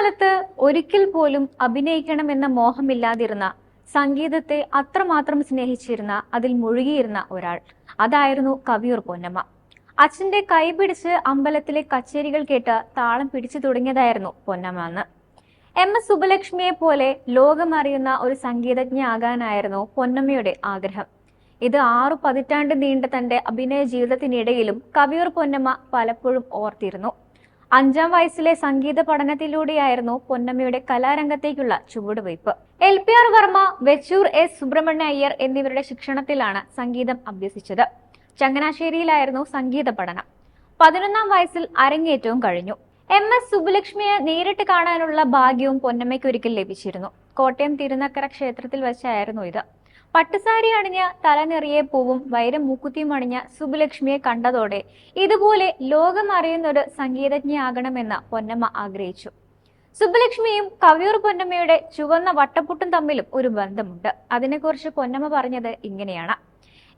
അക്കാലത്ത് ഒരിക്കൽ പോലും അഭിനയിക്കണം എന്ന മോഹമില്ലാതിരുന്ന സംഗീതത്തെ അത്രമാത്രം സ്നേഹിച്ചിരുന്ന അതിൽ മുഴുകിയിരുന്ന ഒരാൾ. അതായിരുന്നു കവിയൂർ പൊന്നമ്മ. അച്ഛന്റെ കൈപിടിച്ച് അമ്പലത്തിലെ കച്ചേരികൾ കേട്ട് താളം പിടിച്ചു തുടങ്ങിയതായിരുന്നു പൊന്നമ്മ എന്ന് എം. എസ്. സുബലക്ഷ്മിയെ പോലെ ലോകമറിയുന്ന ഒരു സംഗീതജ്ഞ ആകാനായിരുന്നു പൊന്നമ്മയുടെ ആഗ്രഹം. ഇത് ആറു പതിറ്റാണ്ട് നീണ്ട തന്റെ അഭിനയ ജീവിതത്തിനിടയിലും കവിയൂർ പൊന്നമ്മ പലപ്പോഴും ഓർത്തിരുന്നു. അഞ്ചാം വയസ്സിലെ സംഗീത പഠനത്തിലൂടെയായിരുന്നു പൊന്നമ്മയുടെ കലാരംഗത്തേക്കുള്ള ചുവടുവയ്പ്. L P R Varma Vechoor S Subrahmanya Iyer എന്നിവരുടെ ശിക്ഷണത്തിലാണ് സംഗീതം അഭ്യസിച്ചത്. ചങ്ങനാശ്ശേരിയിലായിരുന്നു സംഗീത പഠനം. പതിനൊന്നാം വയസ്സിൽ അരങ്ങേറ്റവും കഴിഞ്ഞു. എം എസ് സുബ്ബലക്ഷ്മിയെ നേരിട്ട് കാണാനുള്ള ഭാഗ്യവും പൊന്നമ്മയ്ക്ക് ഒരിക്കൽ ലഭിച്ചിരുന്നു. കോട്ടയം തിരുനക്കര ക്ഷേത്രത്തിൽ വെച്ചായിരുന്നു ഇത്. പട്ടുസാരി അണിഞ്ഞ തലനിറിയെ പൂവും വൈരം മൂക്കുത്തിയും അണിഞ്ഞ സുബുലക്ഷ്മിയെ കണ്ടതോടെ ഇതുപോലെ ലോകം അറിയുന്നൊരു സംഗീതജ്ഞയാകണമെന്ന് പൊന്നമ്മ ആഗ്രഹിച്ചു. സുബലക്ഷ്മിയും കവിയൂർ പൊന്നമ്മയുടെ ചുവന്ന വട്ടപ്പുട്ടും തമ്മിലും ഒരു ബന്ധമുണ്ട്. അതിനെക്കുറിച്ച് പൊന്നമ്മ പറഞ്ഞത് ഇങ്ങനെയാണ്.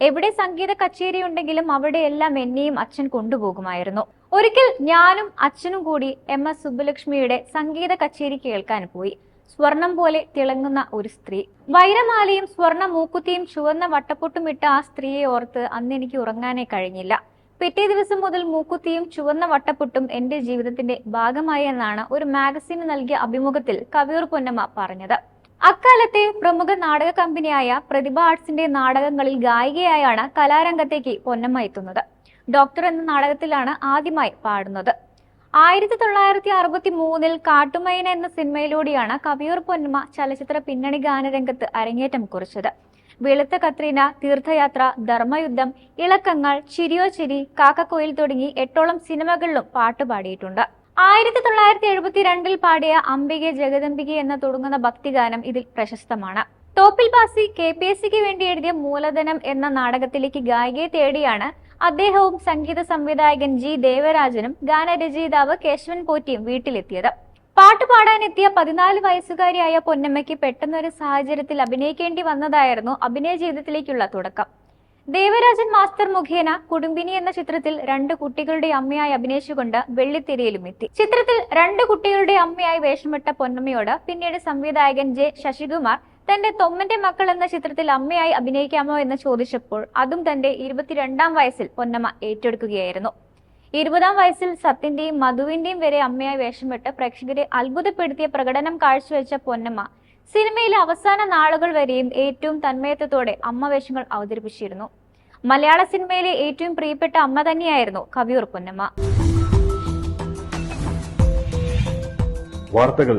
എവിടെ സംഗീത കച്ചേരി ഉണ്ടെങ്കിലും അവിടെയെല്ലാം എന്നെയും അച്ഛൻ കൊണ്ടുപോകുമായിരുന്നു. ഒരിക്കൽ ഞാനും അച്ഛനും കൂടി എം എസ് സുബ്ബലക്ഷ്മിയുടെ സംഗീത കച്ചേരി കേൾക്കാൻ പോയി. സ്വർണം പോലെ തിളങ്ങുന്ന ഒരു സ്ത്രീ. വൈരമാലയും സ്വർണ മൂക്കുത്തിയും ചുവന്ന വട്ടപ്പൊട്ടും ഇട്ട ആ സ്ത്രീയെ ഓർത്ത് അന്ന് എനിക്ക് ഉറങ്ങാനേ കഴിഞ്ഞില്ല. പിറ്റേ ദിവസം മുതൽ മൂക്കുത്തിയും ചുവന്ന വട്ടപ്പൊട്ടും എന്റെ ജീവിതത്തിന്റെ ഭാഗമായി എന്നാണ് ഒരു മാഗസിന് നൽകിയ അഭിമുഖത്തിൽ കവിയൂർ പൊന്നമ്മ പറഞ്ഞത്. അക്കാലത്തെ പ്രമുഖ നാടക കമ്പനിയായ പ്രതിഭ ആർട്സിന്റെ നാടകങ്ങളിൽ ഗായികയായാണ് കലാരംഗത്തേക്ക് പൊന്നമ്മ എത്തുന്നത്. ഡോക്ടർ എന്ന നാടകത്തിലാണ് ആദ്യമായി പാടുന്നത്. ആയിരത്തി തൊള്ളായിരത്തി അറുപത്തി മൂന്നിൽ കാട്ടുമൈന എന്ന സിനിമയിലൂടെയാണ് കവിയൂർ പൊന്മ ചലച്ചിത്ര പിന്നണി ഗാനരംഗത്ത് അരങ്ങേറ്റം കുറിച്ചത്. വെളുത്ത കത്രീന തീർത്ഥയാത്ര ധർമ്മയുദ്ധം ഇളക്കങ്ങൾ ചിരിയോ ചിരി കാക്കക്കോയിൽ തുടങ്ങി എട്ടോളം സിനിമകളിലും പാട്ട് പാടിയിട്ടുണ്ട്. ആയിരത്തി തൊള്ളായിരത്തി എഴുപത്തിരണ്ടിൽ പാടിയ അംബികെ ജഗദംബികെ എന്ന തുടങ്ങുന്ന ഭക്തിഗാനം ഇതിൽ പ്രശസ്തമാണ്. Thoppil Bhasi K P S സിക്ക് വേണ്ടി എഴുതിയ മൂലധനം എന്ന നാടകത്തിലേക്ക് ഗായികയെ തേടിയാണ് അദ്ദേഹവും സംഗീത സംവിധായകൻ ജി ദേവരാജനും ഗാനരചയിതാവ് കേശവൻ പോറ്റിയും വീട്ടിലെത്തിയത്. പാട്ട് പാടാനെത്തിയ പതിനാല് വയസ്സുകാരിയായ പൊന്നമ്മയ്ക്ക് പെട്ടെന്നൊരു സാഹചര്യത്തിൽ അഭിനയിക്കേണ്ടി വന്നതായിരുന്നു അഭിനയ ജീവിതത്തിലേക്കുള്ള തുടക്കം. ദേവരാജൻ മാസ്റ്റർ മുഖേന കുടുംബിനി എന്ന ചിത്രത്തിൽ രണ്ട് കുട്ടികളുടെ അമ്മയായി അഭിനയിച്ചുകൊണ്ട് വെള്ളിത്തിരയിലും എത്തി. ചിത്രത്തിൽ രണ്ട് കുട്ടികളുടെ അമ്മയായി വേഷമിട്ട പൊന്നമ്മയോട് പിന്നീട് സംവിധായകൻ ജെ ശശികുമാർ തന്റെ തൊമ്മന്റെ മക്കൾ എന്ന ചിത്രത്തിൽ അമ്മയായി അഭിനയിക്കാമോ എന്ന് ചോദിച്ചപ്പോൾ അതും തന്റെ ഇരുപത്തിരണ്ടാം വയസ്സിൽ പൊന്നമ്മ ഏറ്റെടുക്കുകയായിരുന്നു. ഇരുപതാം വയസ്സിൽ സത്യന്റെയും മധുവിന്റെയും വരെ അമ്മയായി വേഷമിട്ട് പ്രേക്ഷകരെ അത്ഭുതപ്പെടുത്തിയ പ്രകടനം കാഴ്ചവെച്ച പൊന്നമ്മ സിനിമയിലെ അവസാന നാളുകൾ വരെയും ഏറ്റവും തന്മയത്വത്തോടെ അമ്മ വേഷങ്ങൾ അവതരിപ്പിച്ചിരുന്നു. മലയാള സിനിമയിലെ ഏറ്റവും പ്രിയപ്പെട്ട അമ്മ തന്നെയായിരുന്നു കവിയൂർ പൊന്നമ്മ. വാർത്തകൾ